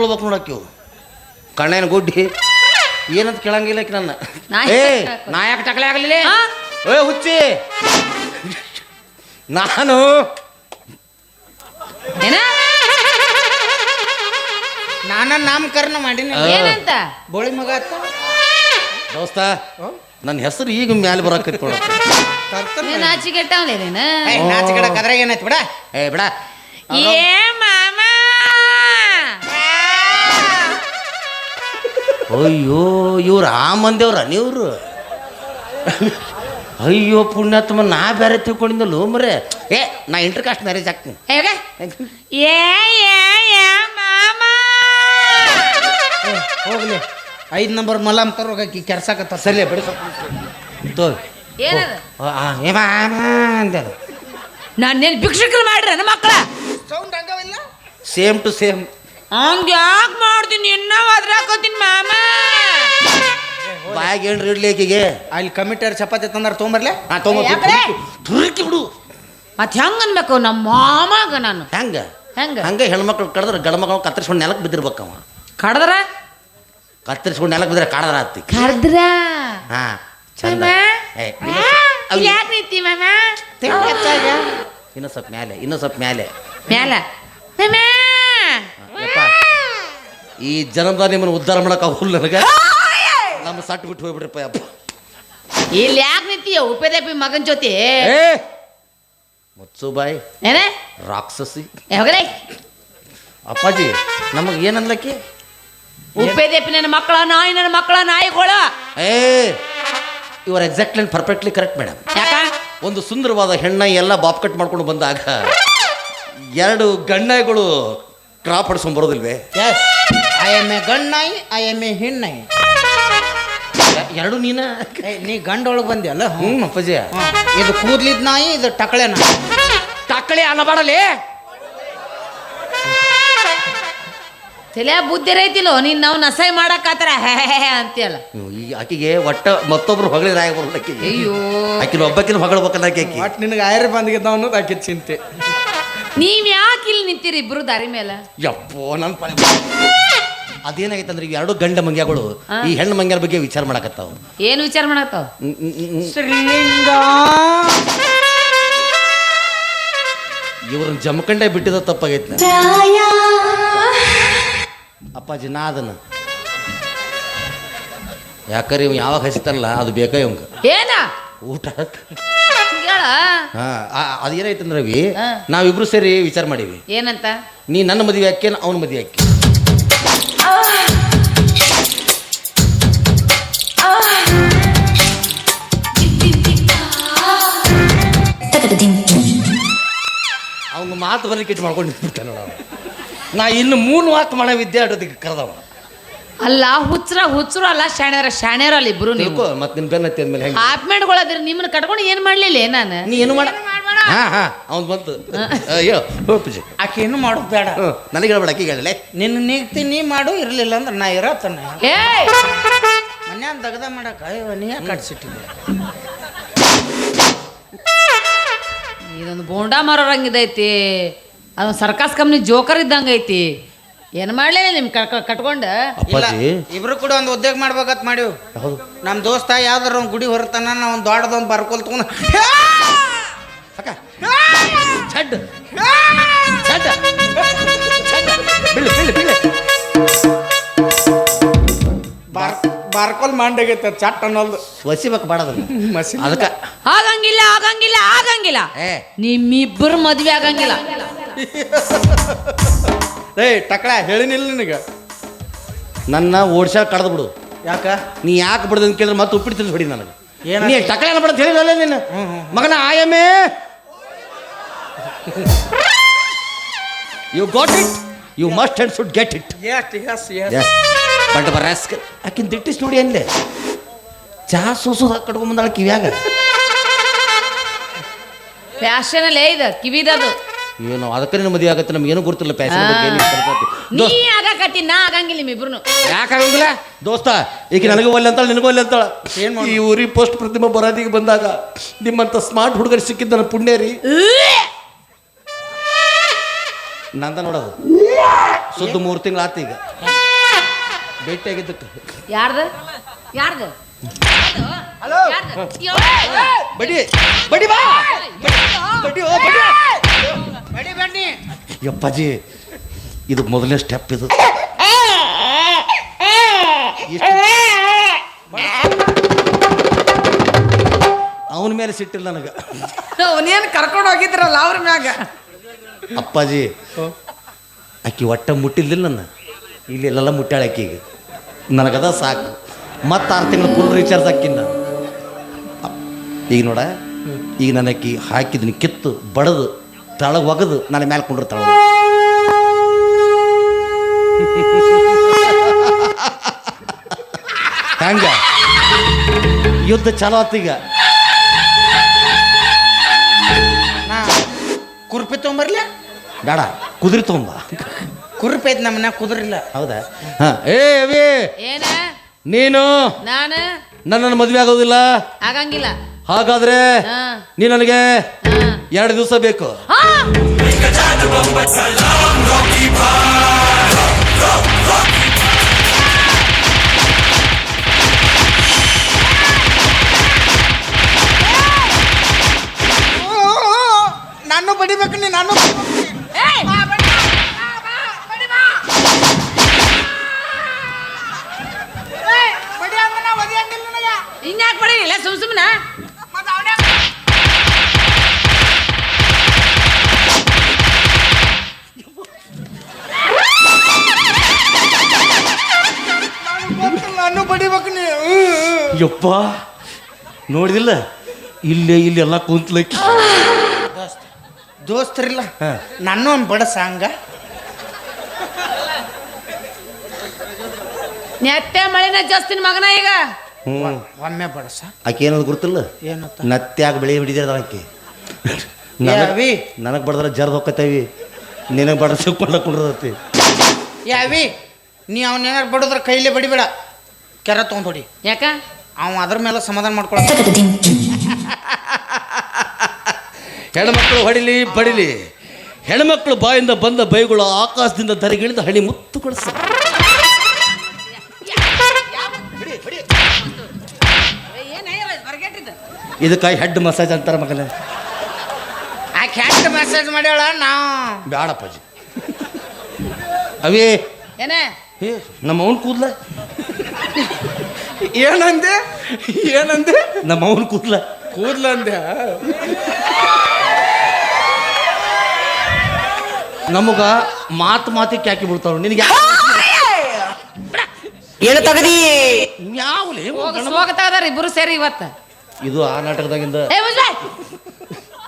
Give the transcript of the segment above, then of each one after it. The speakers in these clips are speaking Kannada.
ಉಳ್ಬೇಕು ನೋಡಕ್ಕೆ ಕಣ್ಣೇನು ಗುಡ್ಡಿ. ಏನಂತ ಕೇಳಂಗಿಲ್ಲ ಆಕಿ ನನ್ನ. ನಾ ಏ ಯಾಕ್ ನಾ ಯಾಕೆ ಟಕಲೆ ಆಗಲಿಲ್ಲ? ಏ ಹುಚ್ಚಿ. ನಾನು. ಏನ? ನಾನ ನಾಮಕರಣ ಮಾಡೀನಿ. ಏನಂತ? ಬೋಳಿ ಮಗ ಅತ್ತ ದೋಸ್ತ ನನ್ನ ಹೆಸರು ಈಗ ಮ್ಯಾಲೆ ಬರಕೈತಿ ನೋಡ. ನೀನ್ ಏನಾಯ್ತು ಬಿಡ. ಏ ಬಿಡ. ಏ ಮಾಮ! ಅಯ್ಯೋ ಇವ್ರು ಆ ಮಂದಿವ್ರ ನೀವ್ರು? ಅಯ್ಯೋ ಪುಣ್ಯಾತ್ಮ ನಾ ಬೇರೆ ತಿಳ್ಕೊಂಡಿದ್ದಲ್ಲ ಮರೆ. ಏ ನಾ ಇಂಟರ್ ಕಾಸ್ಟ್ ಮ್ಯಾರೇಜ್ ಆಗ್ತೀನಿ ಹೇಗ? ಏ ಹೋಗ್ಲಿ. ಐದು ನಂಬರ್ ಮಲಾಮ್ ಕರೋಗಿ ಕೆರ್ಸಾಕತ್ತ ಸರಿ ಬಿಡಿ ಅಂದ್ಯಾರ ನಾನೇನ್ ಭಿಕ್ಷಕರು ಮಾಡ್ರ ನನ್ನ ಮಕ್ಕಳ ಸೌಂಡ್ ಹಂಗವಿಲ್ಲ? ಸೇಮ್ ಟು ಸೇಮ್ ಹಂಗ ಯಾಕೆ ಮಾಡ್ತೀನಿ? ಅದ್ರ ಒದ್ರಾಕೋತೀನಿ ಮಾಮ. ಬಾಯಾಗ ಏನ್ರಿ ಇಡ್ಲಿ ಆಕಿಗೆ? ಅಲ್ಲಿ ಕಮಿಟರ್ ಚಪಾತಿ ತಂದ್ರೆ ತೊಗೊಂಬರ್ಲೆ? ಹಾ ಯಾಕ್ರೆ? ತುರುಕಿ ಬಿಡು. ಮತ್ ಹೆಂಗ್ ಅನ್ಬೇಕು? ನಮ್ಮ ಮಾಮಾಗ ನಾನು. ಹೆಂಗ? ಹೆಂಗ? ಹಂಗ ಹೆಣ್ಮಕ್ಳು ಕಡದ್ರ ಗಂಡ ಮಕ್ಳು ಕತ್ತರಿಸ್ಕೊಂಡು ನೆಲಕ್ಕೆ ಅವ. ಕಡದ್ರ? ಕತ್ತರಿಸ್ಕೊಂಡು ನೆಲಕ್ಕೆ ಬಿದ್ರೆ ಕಾಡದ್ರ ಹತ್ತಿ ಕಡದ್ರ? ಹಾ ಚಂದ. ಏ, ಇನ್ನೂ ಸ್ವಲ್ಪ- ಅವ್ ಯಾಕೆ ನಿಂತಿ ಮಾಮ? ಇನ್ನೂ ಸ್ವಲ್ಪ ಮ್ಯಾಲೆ ಇನ್ನು ಸ್ವಲ್ಪ ಮ್ಯಾಲೆ. ಮ್ಯಾಲ. ಮಾಮ ಈ ಜನ್ಮದ ನಿಮ್ಮನ್ನು ಉದ್ಧಾರ ಮಾಡಕ್ ಹುಲ್ ನನಗೆ. ನಮ್ಮ ಸಟ್ ಬಿಟ್ಟು ಹೋಗ್ಬಿಡ್ರಪ್ಪ ಅಪ್ಪ ಇಲ್ಲಿ ಯಾಕೆ ನಿಂತೀಯ? ಉಪ್ಪೇದಪ್ಪಿ ಮಗನ ಜೊತೆ? ಏ ಮುಚ್ಚು ಬಾಯ್ ಏನೇ? ರಾಕ್ಷಸಿ. ಅಪ್ಪಾಜಿ ನಮಗೆ ಏನನ್ಲಕ್ಕಿ ಉಪ್ಪೇದಪ್ಪಿ ನನ್ನ ಮಕ್ಕಳ ನಾಯಿ ನನ್ನ ಮಕ್ಕಳ ನಾಯಿಗಳ. ಏ ಇವರ್ ಎಕ್ಸಾಕ್ಟ್ಲಿ ಪರ್ಫೆಕ್ಟ್ಲಿ ಕರೆಕ್ಟ್ ಮೇಡಮ್ ಯಾಕ? ಒಂದು ಸುಂದರವಾದ ಹೆಣ್ಣ ಎಲ್ಲ ಬಾಪ್ ಕಟ್ ಮಾಡ್ಕೊಂಡು ಬಂದಾಗ ಎರಡು ಗಣ್ಣಗಳು ಕ್ರಾಪ್ ಹೊಡ್ಸ್ಕೊಂಡ್ ಬರೋದಿಲ್ವೇ? ಐ ಎಂ ಎ ಗಂಡ್ ನಾಯಿ ಐ ಎಂ ಎ ನಾಯಿ ಎರಡು ನೀನ? ಏ, ನೀ ಗಂಡ ಒಳಗೆ ಬಂದ್ಯಲ್ಲ ಹ್ಞೂ ಹ್ಞೂ ಅಪ್ಪಾಜಿ. ಇದು ಕೂದ್ಲಿದ್ ನಾಯಿ ಇದು ಟಕಳೆ ನಾಯಿ. ತಕ್ಕಳಿ ಅನ್ನಬಾಡಲಿ ತಲೆ ಬುದ್ಧಿ ರೈತಿಲ್ಲೋ ನೀನ್ ನಾವು ನಸೈ ಮಾಡಕ್ಕಾತರ ಅಂತೀಯಲ್ಲ. ಈ ಆಕಿಗೆ ಒಟ್ಟ ಮತ್ತೊಬ್ರು ಹೊಗಳಿದ್ರೆ ಆಗಿ ಬರೋದು ಆಕಿಗೆ? ಅಯ್ಯೋ. ಆಕಿನ ಒಬ್ಬಕಿನ ಹೊಗಳಬೇಕಲ್ಲ ಆಕಿ ಆಕಿ? ಒಟ್ಟು ನಿನಗೆ ಆಯ್ರ ಬಂದಿದ್ದ ಅನ್ನೋದು ಆಕಿದ್ ಚಿಂತೆ. ನೀವ್ ಯಾಕೆ ಇಲ್ಲಿ ನಿಂತೀರಿ ಇಬ್ರು ದಾರಿ ಮೇಲೆ? ಯಪ್ಪೋ ನನ್ನ ಪಳೆ ಅದೇನಾಗೈತೆ ಅಂದ್ರೆ ಎರಡು ಗಂಡ ಮಂಗ್ಯಗಳು ಈ ಹೆಣ್ಣು ಮಂಗ್ಯರ ಬಗ್ಗೆ ವಿಚಾರ ಮಾಡಕತ್ತಾವ. ಏನು ವಿಚಾರ ಮಾಡತ್ತಾವ ಶ್ರೀಲಿಂಗ. ಇವ್ರನ್ನ ಜಮಖಂಡ ಬಿಟ್ಟಿದ ತಪ್ಪಾಗೈತೆ. ಅಪ್ಪಾಜಿ ನಾ ಅದನ್ನ. ಯಾಕಂದ್ರೆ ಇವ್ ಯಾವಾಗ ಹಸಿತಾರಲ್ಲ ಅದು ಬೇಕಾ ಇವಂಗ ಏನ? ಊಟ. ಅದೇನಾಯ್ತಂದ್ರವಿ ರವಿ. ನಾವಿಬ್ರು ಸೇರಿ ವಿಚಾರ ಮಾಡೀವಿ. ಏನಂತ? ನೀ ನನ್ನ ಮದುವೆ ಹಾಕಿ ಅವನ ಮದುವೆ ಹಾಕಿ ಅವ್ನ ಮಾತು ಬರಲಿಕ್ಕೆ ಇಟ್ಟು ಮಾಡ್ಕೊಂಡು ನಿಂತ್ಬಿಟ್ಟಾನ ನೋಡ. ನಾ ಇನ್ನು ಮೂರು ಮಾತು ಮಾಡೋ ವಿದ್ಯೆ ಆಡೋದಕ್ಕೆ ಕರೆದವ. ಅಲ್ಲ ಹುಚ್ಚರ ಹುಚ್ಚರು ಅಲ್ಲ ಶಾಣ್ಯರ ಶಾಣ್ಯರ ಅಲ್ಲ ಇಬ್ರು ನೀವು. ಮತ್ತೆ ನಿನ್ನ ಬೆನ್ನ ಹತ್ತಿ ಅಂದ್ಮೇಲೆ ಹೆಂಗೆ? ಆಪ್ಮೇಡ್ಗಳದ್ರಿ ನಿಮ್ಮನ್ನ ಕಟ್ಕೊಂಡು ಏನು ಮಾಡಲಿಲ್ಲ ನಾನು? ನೀ ಏನು ಮಾಡ ಹಾ ಹಾ. ಅವ್ನು ಬಂತು. ಅಯ್ಯೋ ಹೋಗಿ ಆಕೆ ಏನು ಮಾಡೋದು ಬೇಡ. ನನಗೆ ಹೇಳ್ಬೇಡ ಆಕೆ ಹೇಳಲೆ ನಿನ್ನ ನೀಗ್ತಿ ನೀ ಮಾಡು ಇರಲಿಲ್ಲ ಅಂದ್ರೆ ನಾ ಇರೋ ತನ್ನ ಮನ್ಯಾನ ದಗದ ಮಾಡಕ ಅಯ್ಯೋ ನೀ ಯಾಕೆ ಕಟ್ಸಿಟ್ಟಿದ್ದೆ ಇದೊಂದು ಬೋಂಡಾ ಮಾರೋರಂಗಿದೈತಿ ಅದೊಂದು ಸರ್ಕಾಸ್ ಕಂಪ್ನಿ ಜೋಕರ್ ಇದ್ದಂಗೆ ಐತಿ. ಏನು ಮಾಡ್ಲಿಲ್ಲ ನಿಮ್ ಕಟ್ ಕಟ್ಕೊಂಡ? ಇಲ್ಲ ಅಪ್ಪಾಜಿ ಇಬ್ರು ಕೂಡ ಒಂದು ಉದ್ಯೋಗ ಮಾಡ್ಬೇಕಂತ ಮಾಡಿವ್. ಹೌದು. ನಮ್ಮ ದೋಸ್ತ ಯಾವ್ದಾರ ಒಂದು ಗುಡಿ ಹೊರತನ ನಾವು ಒಂದು ದೊಡ್ಡದೊಂದು ಬರ್ಕೊಲ್ ತಗೊಂಡು ಅಕ್ಕ. ಛಡ್. ಛಡ್. ಛಡ್. ಬೀಳು ಬೀಳು ಬೀಳು ಬಾರ್ ಬಾರ್ಕೊಲ್ ಮಾಡಾಗೈತೆ ಚಟ್ ಅನ್ನೋದು ಒಸಿಬೇಕು ಬಾಡದ ಮಸಿ ಅದಕ್ಕೆ. ಆಗಂಗಿಲ್ಲ ಆಗಂಗಿಲ್ಲ ಆಗಂಗಿಲ್ಲ. ಏ. ನಿಮ್ಮಿಬ್ಬರು ಮದ್ವೆ ಆಗಂಗಿಲ್ಲ. ಏಯ್ ಟಕಳ ಹೇಳಿನಿಲ್ಲ ನಿನಗೆ. ನನ್ನ ಓಡಿಸ ಕಡ್ದು ಬಿಡು. ಯಾಕ? ನೀ ಯಾಕೆ ಬಿಡದ ಅಂತ ಕೇಳಿದ್ರೆ ಮತ್ತೆ ಉಪ್ಪಿಟ್ಟು ತಿಳಿಸ್ಬಿಡಿ ಹೊಡಿ ನನಗೆ. ಏನು ನೀ ಟಕಲೆ ಬಿಡ ಅಂತ ಹೇಳಿಲ್ಲ ನೀನು ಮಗನ ಆಯಮೇ you got it you must and should get it but ಬರಾಸ್ಕ ಆಕಿನ ದಿಟ್ಟಿಸ್ ನೋಡಿ ಅಂದೆ ಚಹಾ ಸೋಸೋದು ಕಟ್ಕೊಂಬಂದಾಳ ಕಿವಿಯಾಗ? ಫ್ಯಾಷನ್ ಅಲ್ಲೇ ಇದು ಕಿವಿದದು ಏನು ಅದಕ್ಕೆ ನಿಮ್ಮ ಮದುವೆ ಆಗತ್ತೆ ನಮ್ಗೆ ಏನೂ ಗೊತ್ತಿಲ್ಲ ಫ್ಯಾಷನ್ ಬಗ್ಗೆ ನಾ ಆಗಂಗಿಲ್ಲ ನೀ ಆಗಕತ್ತಿ ನಾ ಆಗಂಗಿಲ್ಲ ನಿಮ್ಮಿಬ್ರು ದೋಸ್ತ ಈಗ ನನಗೂ ಒಲ್ಲೆ ಅಂತಾಳ ನಿನಗೂ ಒಲ್ಲೆ ಅಂತಾಳ. ಏನ್? ಈ ಊರಿಗೆ ಪೋಸ್ಟ್ ಪ್ರತಿಮಾ ಬರೋದಿಗೆ ಬಂದಾಗ ನಿಮ್ಮಂತ ಸ್ಮಾರ್ಟ್ ಹುಡುಗರು ಸಿಕ್ಕಿದ್ದ ನನ್ನ ಪುಣ್ಯ ರೀ. ನಂದ ನೋಡೋದು. ಸುದ್ದ ಮೂರು ತಿಂಗಳು ಆತ ಈಗ. ಭೇಟಿಯಾಗಿದ್ದಕ್ಕೆ. ಯಾರ್ದು? ಯಾರ್ದು? ಹಲೋ? ಬಡಿ ಬಡಿ ಬಾ. ಬಡಿ ಓ, ಬಡಿ ಬಡಿ ಬನ್ನಿ. ಯಪ್ಪಾಜಿ ಇದು ಮೊದಲನೇ ಸ್ಟೆಪ್ ಇದು. ಅವನ ಮೇಲೆ ಸಿಟ್ಟಿಲ್ಲ ನನಗೆ. ಅವನೇನು ಕರ್ಕೊಂಡು ಹೋಗಿದ್ರಲ್ಲ ಅವ್ರ ಮ್ಯಾಗ? ಅಪ್ಪಾಜಿ ಆಕಿ ಒಟ್ಟ ಮುಟ್ಟಿಲ್ಲ ನನ್ನ. ಇಲ್ಲಿ ಎಲ್ಲೆಲ್ಲ ಮುಟ್ಟಾಳ ಆಕಿಗೆ. ನನಗದ ಸಾಕು. ಮತ್ತೆ ಆರು ತಿಂಗಳು ಫುಲ್ ರೀಚಾರ್ಜ್ ಹಾಕಿನ ಈಗ ನೋಡ ಈಗ ನನ್ನ ಅಕ್ಕಿ ಹಾಕಿದ್ದೀನಿ ಕಿತ್ತು ಬಡದು ತಳಗ್ ಒಗದು ನನ್ನ ಮೇಲೆ ಕೊಂಡಿರ್ತಾಳ ಹಂಗ? ಯುದ್ಧ ಚಲೋ ಆತೀಗ ತೊಗೊಂಬರ್ಲ? ಬೇಡ ಕುದುರೆ ತೊಗೊಂಬ. ಕುರ್ಪೈತ್ ನಮ್ಮನ್ನ ಕುದುರಿಲ್ಲ. ಹೌದಾ? ಹಾ. ಏ ಅವಿ! ಏನ? ನೀನು? ನಾನು? ನನ್ನನ್ನು ಮದುವೆ ಆಗೋದಿಲ್ಲ. ಆಗಂಗಿಲ್ಲ. ಹಾಗಾದ್ರೆ ಹಾ. ನೀ ನನಗೆ ಹಾ. ಎರಡು ದಿವಸ ಬೇಕು. ಹಾ. ಬಡಿಬೇಕು ನೀ ನಾನು ಇನ್ಯಾಕೆ ಬಡಿ? ಇಲ್ಲ ಸುಮ್ ಸುಮ್ಮನ ನಾನು ಬಡಿಬೇಕು ನೀ ಯಪ್ಪ ನೋಡಿದಿಲ್ಲ? ಇಲ್ಲೇ ಇಲ್ಲಿ ಎಲ್ಲ ಕುಂತ್ಲಕ್ಕಿ. ದೋಸ್ತರಿಲ್ಲ. ಹಾ. ನಾನು ಒಂದು ಬಡ ಸಾಂಗ. ನೆತ್ತೆ ಮಳಿನ ಜಾಸ್ತಿನ ಮಗನ ಈಗ. ಹ್ಞೂ ಒಮ್ಮೆ ಬಡಸ ಆಕೆ ಏನದು ಗುರುತಿಲ್ಲ ಏನತ್ತ ನತ್ಯಾಗ ಬೆಳೆ ಹಿಡಿದಾರ ಆಕೆ. ಯಾವಿ ನನಗೆ ಬಡದ್ರ ಜರ್ದ್ ಹೋಗತ್ತೇವಿ ನಿನಗೆ ಬಡ ಸಿಕ್ಕೊಂಡ ಕುಂಡ್ರತಿ ಯಾವಿ ನೀ ಅವ್ನ ಏನಾರು ಬಡಿದ್ರೆ ಕೈಲೇ ಬಡಿಬೇಡ. ಕೆರ ತೊಗೊಂಡು ಹೊಡಿ. ಯಾಕ? ಅವ ಅದ್ರ ಮೇಲೆ ಸಮಾಧಾನ ಮಾಡ್ಕೊಳ ಹೆಣ್ಮಕ್ಳು ಹೊಡಿಲಿ ಬಡಿಲಿ. ಹೆಣ್ಮಕ್ಳು ಬಾಯಿಂದ ಬಂದ ಬೈಗಳು ಆಕಾಶದಿಂದ ಧರೆಗಿಳಿದ ಹಣಿ ಮುತ್ತು ಕೊಡಿಸ. ಇದಕ್ಕಾಗಿ ಹೆಡ್ ಮಸಾಜ್ ಅಂತಾರ ಮಗನ. ಆ ಕ್ಯಾಟ್ ಮೆಸೇಜ್ ಮಾಡ್ಯಾಳ ನಾ. ಬ್ಯಾಡಪ್ಪಾಜಿ ಅವೇ. ಏನೇ? ನಮ್ಮ ಅವನ್ ಕೂದ್ಲ. ಏನಂದೆ? ಏನಂದೆ? ನಮ್ಮ ಅವನ್ ಕೂದ್ಲ ಕೂದ್ಲಂದೆ ನಮಗ ಮಾತು ಮಾತಿ ಕ್ಯಾಕಿ ಬಿಡ್ತಾವ ನಿನಗೆ ಏನು ತಗದಿ! ಯಾವಲಿ ಹೋಗತಾ ಅದಾರ ಇಬ್ರು ಸೇರಿ ಇವತ್ತ. ಇದು ಆ ನಾಟಕದಾಗಿಂದ.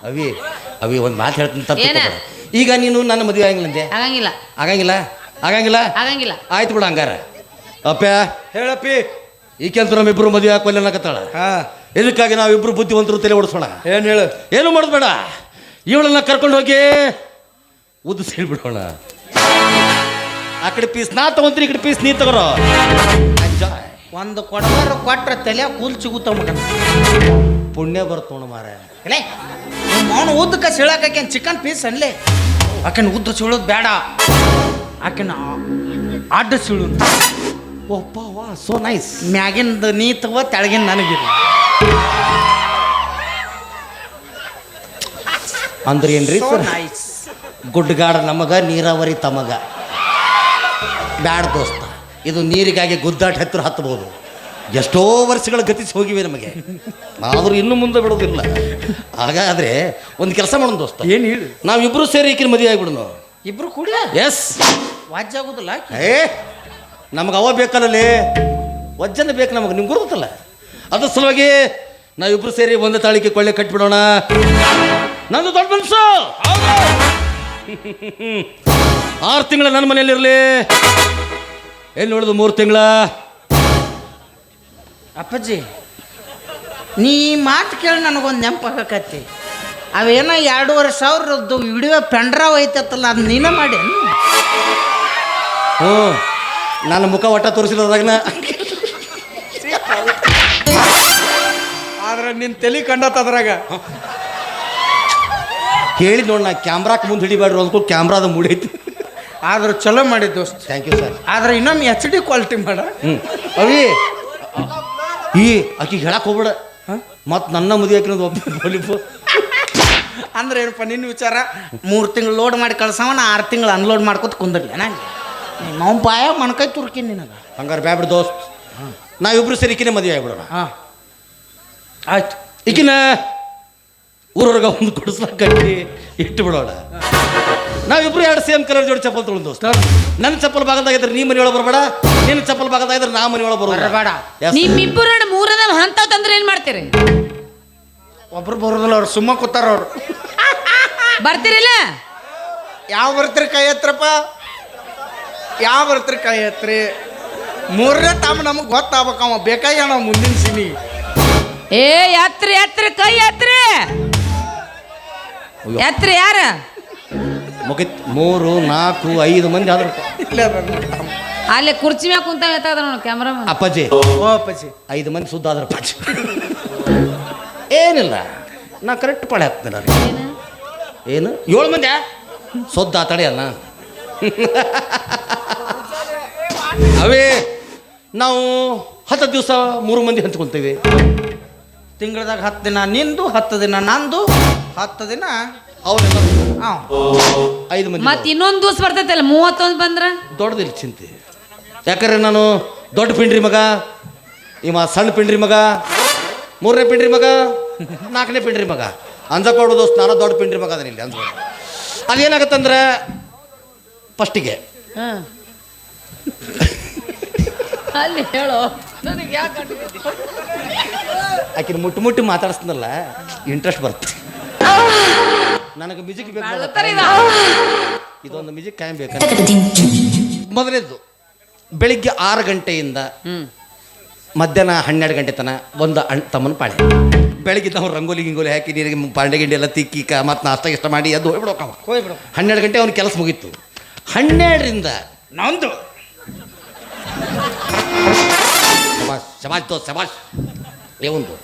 ಅವಿ ಅವಿ ಒಂದು ಮಾತು ಹೇಳ್ತೀನಿ ಏನ? ಈಗ ನೀನು ನನ್ನ ಮದುವೆ ಆಗಿಲ್ಲಂತೆ? ಆಗಂಗಿಲ್ಲ. ಆಗಂಗಿಲ್ಲ? ಆಗಂಗಿಲ್ಲ? ಆಗಂಗಿಲ್ಲ. ಆಯ್ತು ಬಿಡ ಹಂಗಾರ. ಅಪ್ಪ ಹೇಳಪ್ಪಿ. ಈ ಕೆಲಸ ನಮ್ಮಿಬ್ರು ಮದುವೆ ಹಾಕೋಲ್ಲ ಅನ್ನಕತ್ತಾಳ ಹಾ. ಇದಕ್ಕಾಗಿ ನಾವಿಬ್ರು ಬುದ್ಧಿವಂತರು ತಲೆ ಓಡಿಸೋಣ? ಏನು ಹೇಳು? ಏನು ಮಾಡೋದು ಬೇಡ. ಇವಳನ್ನ ಕರ್ಕೊಂಡು ಹೋಗಿ ಉದ್ದು ಹೇಳ್ಬಿಡೋಣ ಆ ಕಡೆ ಪೀಸ್ ನಾ ತಗೊಂತೀನಿ ಈ ಕಡೆ ಪೀಸ್ ನೀ ತಗೋರೋ. ಎಂಜಾಯ್ ಒಂದು ಕೊಡಬಾರ ಕೊಟ್ರ ತಲೆ ಕೂಲ್ ಸಿಗುತ್ತ ಮಗನ ಪುಣ್ಯ ಬರ್ತೋಣ ಮಾರ ಇಲ್ಲೇ ಅವನು ಉದ್ದಕ್ಕ ಸೀಳಾಕೇನ್ ಚಿಕನ್ ಪೀಸ್ ಅನ್ಲೇ. ಆಕೆನ ಉದ್ದ ಸೀಳೋದು ಬೇಡ. ಆಕೆನ ಅಡ್ಡ ಸೀಳು ಒಪ್ಪ ವಾ ಸೋ ನೈಸ್ ಮ್ಯಾಗಿಂದ ನೀ ತಗೋ ತೆಳಗಿನ ನನಗಿರ. ಅಂದ್ರೆ ಏನ್ರಿ ಸರ್ ನೈಸ್ ಗುಡ್ಡಗಾಡ ನಮಗ ನೀರಾವರಿ ತಮಗ. ಬ್ಯಾಡ ದೋಸ್ತ ಇದು ನೀರಿಗಾಗಿ ಗುದ್ದಾಟ ಹತ್ತಿರ ಹತ್ತಬಹುದು. ಎಷ್ಟೋ ವರ್ಷಗಳ ಗತಿಸಿ ಹೋಗಿವೆ ನಮಗೆ. ಆದರೂ ಇನ್ನು ಮುಂದೆ ಬಿಡೋದಿಲ್ಲ ಹಾಗಾದ್ರೆ ಒಂದು ಕೆಲಸ ಮಾಡೋಣ ದೋಸ್ತ. ಏನು ಹೇಳಿ? ನಾವಿಬ್ರು ಸೇರಿ ಈಕಿನ ಮದುವೆ ಆಗಿಬಿಡೋಣ. ಇಬ್ರು ಕೂಡ? ಎಸ್ ವಾಜ್ಯ ಆಗುದಿಲ್ಲ. ಏ ನಮಗೆ ಅವ ಬೇಕಲ್ಲೇ ವಜ್ಜನ ಬೇಕು ನಮಗೆ ನಿಮ್ಗೆ ಗೊತ್ತಲ್ಲ? ಅದ್ರ ಸಲುವಾಗಿ ನಾವಿಬ್ರು ಸೇರಿ ಒಂದೇ ತಾಳಿಕೆ ಕೊಳ್ಳೆ ಕಟ್ಬಿಡೋಣ. ನಂದು ದೊಡ್ಡ ಮನಸ್ಸು ಆರು ತಿಂಗಳ ನನ್ನ ಮನೆಯಲ್ಲಿರಲಿ ಎಲ್ಲಿ ನೋಡಿದು ಮೂರು ತಿಂಗಳ? ಅಪ್ಪಾಜಿ ನೀ ಮಾತು ಕೇಳಿ ನನಗೊಂದು ನೆನಪಾಗಕತ್ತಿ ಅವೇನೋ ಎರಡೂವರೆ ಸಾವಿರದ್ದು ವಿಡಿಯೋ ಪೆಂಡ್ರಾವ್ ಐತತ್ತಲ್ಲ ಅದು ನೀನೇ ಮಾಡಿ. ಹ್ಞೂ ನನ್ನ ಮುಖ ಒಟ್ಟ ತೋರಿಸಿಲ್ಲದಾಗನ ಆದ್ರೆ ನಿನ್ನ ತಲೆ ಕಂಡತ್ತ ಅದ್ರಾಗ. ಕೇಳಿ ನೋಡಿ ನಾ ಕ್ಯಾಮ್ರಾಕ್ ಮುಂದೆ ಹಿಡಿಬೇಡ್ರಿ ಅದಕ್ಕೂ ಕ್ಯಾಮ್ರಾದ ಮೂಡೈತಿ ಆದ್ರೆ ಚಲೋ ಮಾಡಿ ದೋಸ್ತ್. ಥ್ಯಾಂಕ್ ಯು ಸರ್ ಆದ್ರೆ ಇನ್ನೊಮ್ಮೆ ಎಚ್ ಡಿ ಕ್ವಾಲಿಟಿ ಮಾಡ. ಅವಿ ಈ ಆಕಿಗೆ ಹೇಳಕ್ ಹೋಗ್ಬೇಡ. ಮತ್ತು ನನ್ನ ಮದುವೆ ಹಾಕಿರೋದು ಒಬ್ಬ ಅಂದ್ರೆ ಏನಪ್ಪ ನಿನ್ನ ವಿಚಾರ? ಮೂರು ತಿಂಗಳು ಲೋಡ್ ಮಾಡಿ ಕಳ್ಸವ ನಾ ಆರು ತಿಂಗಳು ಅನ್ಲೋಡ್ ಮಾಡ್ಕೊತ ಕುಂದಿರ್ಲಿ ನಂಗೆ ನಾವು ಪಾಯ ಮಣ್ಕೈ ತುರ್ಕಿನ್ ನಿನಗೆ. ಹಂಗಾರೆ ಬ್ಯಾಬಿಡ್ ದೋಸ್ತ್. ನಾವಿಬ್ರು ಸೇರಿ ಇಕ್ಕಿನ ಮದುವೆ ಆಗ್ಬಿಡೋಣ. ಹಾಂ. ಆಯ್ತು. ಈಕಿನ ಊರವ್ರಿಗೆ ಒಂದು ಕಟ್ಟಿ ಇಟ್ಟು ಬಿಡೋಣ. ನಾವಿಬ್ರು ಎರಡು ಸೇಮ್ ಕಲರ್ ಜೋಡಿ ಚಪ್ಪಲ್ ತೊಗೊಂಡು ದೋಸ್ತ. ನನ್ನ ಚಪ್ಪಲ್ ಭಾಗದಾಗಿದ್ರೆ ನೀ ಮನೆಯೊಳಗೆ ಬರಬೇಡ ನಿನ್ನ ಚಪ್ಪಲ್ ಭಾಗದಾಗಿದ್ರೆ ನಾ ಮನೆಯೊಳಗೆ ಬರಬೇಡ. ನಿಮ್ಮಿಬ್ಬರು ಮೂರದಲ್ಲಿ ಹಂತ ತಂದ್ರೆ ಏನು ಮಾಡ್ತೀರಿ? ಒಬ್ರು ಬರೋದಿಲ್ಲ ಅವ್ರು ಸುಮ್ಮ ಕೂತಾರ ಅವ್ರು. ಬರ್ತೀರಿಲ್ಲ? ಯಾವ ಬರ್ತೀರಿ ಕೈ ಹತ್ರಪ್ಪ ಯಾವ ಬರ್ತೀರಿ ಕೈ ಹತ್ರಿ ಮೂರನೇ ತಾಮ ನಮಗೆ ಗೊತ್ತಾಗ್ಬೇಕು ಅವ. ಬೇಕಾಗಿ ನಾವು ಮುಂದಿನ ಸಿನಿ ಏ ಯಾತ್ರಿ ಯಾತ್ರಿ ಕೈ ಯಾತ್ರಿ ಯಾತ್ರಿ ಯಾರ? ಮುಗಿತ್ ಮೂರು ನಾಲ್ಕು ಐದು ಮಂದಿ ಆದ್ರು. ಅಲ್ಲೇ ಕುರ್ಚಿ ಮ್ಯಾಗ ಕುಂತ ಎತ್ತಾದ ನೋಡಿ ಕ್ಯಾಮ್ರಾಮನ್. ಅಪ್ಪಾಜಿ. ಓ ಅಪ್ಪಾಜಿ. ಐದು ಮಂದಿ ಸುದ್ದ ಆದ್ರ ಅಪ್ಪಾಜಿ. ಏನಿಲ್ಲ. ನಾ ಕರೆಕ್ಟ್ ಪಾಳೆ ಹಾಕ್ತೀನಿ ಅವ್ರಿಗೆ. ಏನು? ಏಳು ಮಂದಿ ಸೊದ್ದ ತಡೆ ಅಲ್ಲ. ಅವೇ ನಾವು ಹತ್ತು ದಿವಸ ಮೂರು ಮಂದಿ ಹಂಚ್ಕೊಳ್ತೀವಿ ತಿಂಗಳದಾಗ ಹತ್ತು ದಿನ ನಿಂದು ಹತ್ತು ದಿನ ನಂದು ಹತ್ತು ದಿನ ಅವರೆಲ್ಲ ಐದು ಮಂದಿ ಮತ್ ಇನ್ನೊಂದ್ ದಿವಸ ಬರ್ತೈತಲ್ಲ ಮೂವತ್ತೊಂದ್ ಬಂದ್ರ? ದೊಡ್ಡದಿಲ್ಲ ಚಿಂತೆ. ಯಾಕಂದ್ರೆ ನಾನು ದೊಡ್ಡ ಪಿಂಡ್ರಿ ಮಗ ಇವ ಸಣ್ಣ ಪಿಂಡ್ರಿ ಮಗ ಮೂರನೇ ಪಿಂಡ್ರಿ ಮಗ ನಾಲ್ಕನೇ ಪಿಂಡ್ರಿ ಮಗ. ಅಂಜಕೋಡು ದೋಸ್ತ ನಾನು ದೊಡ್ಡ ಪಿಂಡ್ರಿ ಮಗ ಅದನ್ನ ಇಲ್ಲಿ ಅಂದ್ಕೊಂಡು ಅದೇನಾಗತ್ತಂದ್ರೆ ಫಸ್ಟಿಗೆ. ಹ. ಅಲ್ಲಿ ಹೇಳೋ ನನಗೆ ಯಾಕೆ ಆಕಿನ ಮುಟ್ಟು ಮುಟ್ಟು ಮಾತಾಡಿಸ್ನಲ್ಲ ಇಂಟ್ರೆಸ್ಟ್ ಬರುತ್ತೆ. ನನಗೆ ಮ್ಯೂಸಿಕ್ ಬೇಕು ಇದೊಂದು ಮ್ಯೂಸಿಕ್ ಕಾಯಂ ಬೇಕು. ಮೊದಲೇದು ಬೆಳಿಗ್ಗೆ ಆರು ಗಂಟೆಯಿಂದ ಮಧ್ಯಾಹ್ನ ಹನ್ನೆರಡು ಗಂಟೆ ತನಕ ಒಂದು ಅಣ್ಣ ತಮ್ಮನ ಪಾಳೆ. ಬೆಳಗ್ಗೆ ನಾವು ರಂಗೋಲಿ ಗಿಂಗೋಲಿ ಹಾಕಿ ನೀರಿಗೆ ಪಾಂಡೆ ಗಿಂಡಿ ಎಲ್ಲ ತಿಕ್ಕಿ ಕ ಮತ್ತು ನಾಷ್ಟ ಇಷ್ಟ ಮಾಡಿ ಅದು ಹೋಗ್ಬಿಡೋಕ ಹೋಗ್ಬಿಡೋ ಹನ್ನೆರಡು ಗಂಟೆ ಅವ್ನ ಕೆಲಸ ಮುಗೀತು. ಹನ್ನೆರಡರಿಂದ ನಂದು ಶಬಾಷ್ ಶಬಾಷ್ ತೋ ಶಬಾಷ್. ಒಂದು.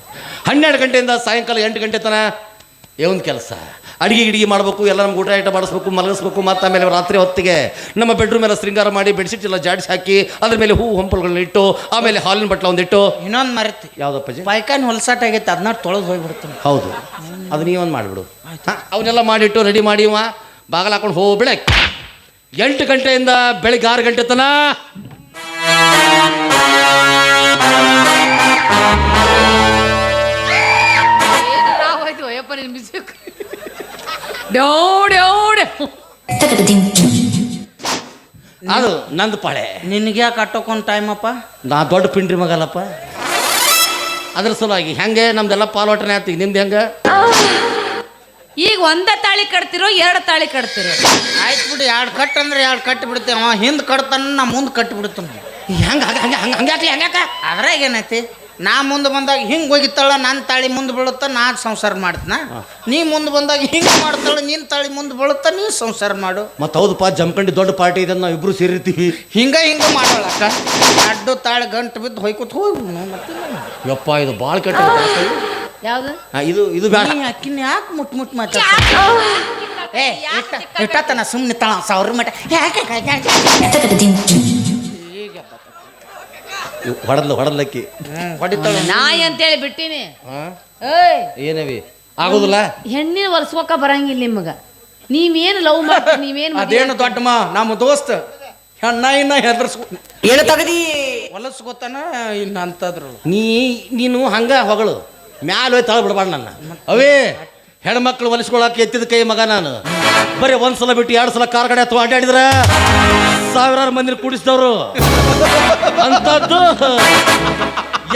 ಹನ್ನೆರಡು ಗಂಟೆಯಿಂದ ಸಾಯಂಕಾಲ ಎಂಟು ಗಂಟೆ ತನ ಒಂದು ಕೆಲಸ. ಅಡುಗೆ ಗಿಡಿಗೆ ಮಾಡಬೇಕು ಎಲ್ಲ ನಮ್ಗೆ ಊಟ ಐಟ ಮಾಡಿಸ್ಬೇಕು ಮಲಗಿಸ್ಬೇಕು ಮತ್ತು ಆಮೇಲೆ ರಾತ್ರಿ ಹೊತ್ತಿಗೆ ನಮ್ಮ ಬೆಡ್ರೂಮ್ ಎಲ್ಲ ಶೃಂಗಾರ ಮಾಡಿ ಬೆಡ್ಶೀಟ್ ಎಲ್ಲ ಜಾಡಿಸಿ ಹಾಕಿ ಅದ್ರ ಮೇಲೆ ಹೂ ಹಂಪಲುಗಳನ್ನ ಇಟ್ಟು ಆಮೇಲೆ ಹಾಲಿನ ಬಟ್ಲ ಒಂದಿಟ್ಟು ಇನ್ನೊಂದು ಮರೆತಿ. ಯಾವುದಪ್ಪಾಜಿ? ಪಾಯ್ಕಾನ್ ಹೊಲಸಾಟ ಆಗೈತೆ ಅದನ್ನ ತೊಳೆದು ಹೋಗಿಬಿಡ್ತೀನಿ ಹೌದು. ಅದು ನೀವೊಂದು ಮಾಡಿಬಿಡು. ಅವನ್ನೆಲ್ಲ ಮಾಡಿಟ್ಟು ರೆಡಿ ಮಾಡಿ ಬಾಗಲ ಹಾಕೊಂಡು ಬೆಳೆ ಎಂಟು ಗಂಟೆಯಿಂದ ಬೆಳಗ್ಗೆ ಆರು ಗಂಟೆ ತನ ಹೋಯ್ತು ಅಯ್ಯಪ್ಪ ನಿನ್ ಮ್ಯೂಸಿಕ್ ಡ್ಯೋ ಅದು ನಂದು ಪಾಳೆ. ನಿನಗೆ ಯಾಕೆ ಅಟ್ಟೋಕೊಂದು ಟೈಮಪ್ಪ ನಾ ದೊಡ್ಡ ಪಿಂಡ್ರಿ ಮಗಲ್ಲಪ್ಪ ಅದ್ರ ಸಲುವಾಗಿ ಹೆಂಗೆ ನಮ್ದೆಲ್ಲ ಪಾಲೋಟನೆ ಆಯ್ತು ನಿಮ್ದು ಹೆಂಗೆ? ಈಗ ಒಂದ ತಾಳಿ ಕಟ್ತಿರೋ ಎರಡು ತಾಳಿ ಕಟ್ತಿರೋ. ಆಯ್ತು ಬಿಡು ಎರಡು ಕಟ್ ಅಂದ್ರೆ ಎರಡು ಕಟ್ಟಿ ಬಿಡ್ತೇವೆ ಅವ ಹಿಂದೆ ಕಟ್ತಾನ ನಾ ಮುಂದೆ ಕಟ್ಟಿ ಬಿಡ್ತಾನೆ ಹೆಂಗೆ ಹಂಗೆ ಹಂಗೆ ಹಂಗೆ ಹಂಗಾಕ್ಲಿ ಹಂಗಾಕ ಅದ್ರಾಗ ಏನೈತಿ? ನಾ ಮುಂದೆ ಬಂದಾಗ ಹಿಂಗೆ ಹೋಗಿತ್ತಾಳ ನನ್ನ ತಾಳಿ ಮುಂದೆ ಬೀಳುತ್ತ ನಾ ಸಂಸಾರ ಮಾಡ್ತನ? ನೀ ಮುಂದೆ ಬಂದಾಗ ಹಿಂಗೆ ಮಾಡ್ತಾಳ ನಿನ್ನ ತಾಳಿ ಮುಂದೆ ಬೀಳುತ್ತ ನೀ ಸಂಸಾರ ಮಾಡು. ಮತ್ತು ಹೌದಪ್ಪ ಜಮ್ಕಂಡಿ ದೊಡ್ಡ ಪಾರ್ಟಿ ಇದೆ ನಾವು ಇಬ್ರು ಸೇರಿರ್ತೀವಿ. ಹಿಂಗೆ ಹಿಂಗ ಮಾಡೋಳಕ್ಕ. ಅಡ್ಡು ತಾಳಿ ಗಂಟು ಬಿದ್ದು ಹೊಯ್ಕೊತ ಹೋಗಿ ಮತ್ತೆ ಯಪ್ಪ ಇದು ಭಾಳ ಕೆಟ್ಟ ಯಾವುದು? ಇದು ಇದು ಬೇಡ. ನೀ ಅಕ್ಕಿನ ಯಾಕೆ ಮುಟ್ ಮುಟ್ ಮಾತಾಡ ಏ ಇಟ್ಟತನ ಸುಮ್ಮನೆ ತಳ ಸಾವಿರ ಮಟ ಯಾಕೆ? ಹೊಡೆದ್ಲು ಹೊಡೆದ್ಲಕ್ಕಿ. ಹೊಡಿತಾಳ. ನಾಯಿ ಅಂತೇಳಿ ಬಿಟ್ಟಿನಿ. ಏಯ್. ಏನವಿ? ಆಗೋದಿಲ್ಲ? ಹೆಣ್ಣಿನ ಒರೆಸ್ಕೋಕ ಬರಂಗಿಲ್ಲ ನಿಮಗ. ನೀವೇನು ಲವ್ ಮಾಡ್ತೀರಿ ನೀವೇನು ಅದೇನು ದೊಡ್ಡಮ್ಮ ಮಾ ನಮ್ಮ ದೋಸ್ತ. ಹೆಣ್ಣ ಇನ್ನ ಹೆದರ್ಸ್ಕೊ ಏನು ತಗದಿ. ಹೊಲಸ್ಕೋತಾನ ಇನ್ನು ಅಂತದ್ರು ನೀ ನೀನು ಹಂಗ ಹೊಗಳು. ಮ್ಯಾಲ ಹೋಗಿ ತಳ ಬಿಡಬಾರ್ದು ನನ್ನ. ಅವೇ ಹೆಣ್ಮಕ್ಳು ಹೊಲಿಸ್ಕೊಳಕ್ಕೆ ಎತ್ತಿದ ಕೈ ಮಗ ನಾನು. ಬರೀ ಒಂದ್ಸಲ ಬಿಟ್ಟು ಎರಡು ಸಲ ಕಾರ್ ಕಡೆ ಅಥವಾ ಅಡ್ಡಾಡಿದ್ರ. ಸಾವಿರಾರು ಮಂದಿನ ಕೂಡಿಸಿದವರು. ಅಂತದ್ದು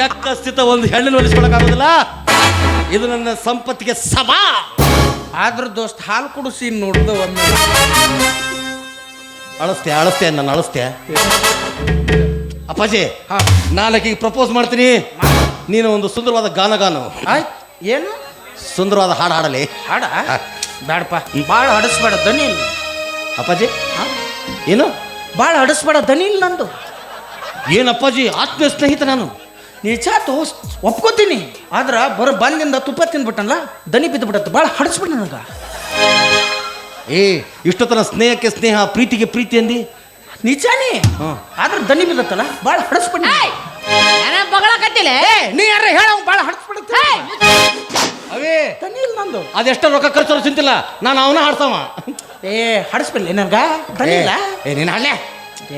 ಯಕ್ಕಸ್ಥಿತ ಒಂದು ಹೆಣ್ಣನ್ನು ಹೊಲಿಸ್ಕೊಳಕ್ಕಾಗೋದಿಲ್ಲ ಇದು ನನ್ನ ಸಂಪತ್ತಿಗೆ ಸಭಾ ಆದ್ರ ದೋಸ್ತ್ ಹಾಲು ಕುಡಿಸಿ ನೋಡಿದ ಒಮ್ಮೆ. ಅಳಸ್ತೆ ಅಳಸ್ತೆ ನಾನು ಅಳಸ್ತೆ ಅಪ್ಪಾಜಿ ಹಾ. ನಾಲ್ಕಿಗೆ ಪ್ರಪೋಸ್ ಮಾಡ್ತೀನಿ. ನೀನು ಒಂದು ಸುಂದರವಾದ ಗಾನಗಾನು ಆಯ್ತು ಏನು? ಸುಂದರವಾದ ಹಾಡು ಹಾಡಲಿ. ಹಾಡ? ಬೇಡಪ್ಪ ಭಾಳ ಹಡಸ್ಬೇಡ ದನಿ. ಅಪ್ಪಾಜಿ ಏನು? ಭಾಳ ಹಡಸ್ಬೇಡ ದನಿ ಇಲ್ಲ ನಂದು. ಏನಪ್ಪಾಜಿ ಆತ್ಮೀಯ ಸ್ನೇಹಿತ ನಾನು ನಿಜ ತೋಸ್ ಒಪ್ಕೋತೀನಿ. ಆದ್ರೆ ಬರೋ ಬಂದಿಂದ ತುಪ್ಪ ತಿಂದ್ಬಿಟ್ಟನಲ್ಲ ದನಿ ಬಿದ್ದು ಬಿಡತ್ತೆ ಭಾಳ ಹಡಸ್ಬಿಡ ನನಗ. ಏ ಇಷ್ಟೊತ್ತನ ಸ್ನೇಹಕ್ಕೆ ಸ್ನೇಹ ಪ್ರೀತಿಗೆ ಪ್ರೀತಿ ಅಂದಿ? ನಿಜಾನೇ. ಆದ್ರೆ ದನಿ ಬಿದ್ದತ್ತಲ್ಲ ಭಾಳ ಹಡಸ್ಬಿಡಿ ಬಗಳಕತ್ತಿಲ್ಲ ನೀ ಯಾರ ಹೇಳ ಭಾಳ ಹಡಸ್ಬಿಡುತ್ತೆ ಅವೇ ದನಿ ಇಲ್ಲ ನಂದು. ಅದೆಷ್ಟ ರೊಕ್ಕ ಖರ್ಚು ಚಿಂತಿಲ್ಲ. ನಾನು ಅವನ ಹಾಡ್ಸವ. ಏ ಹಾಡಿಸ್ಬಿಡ್ಲಿ ನನಗ? ಬರಲಿಲ್ಲ ಇಲ್ಲ ಏ ನೀನು ಹಾಡ್ಲೆ?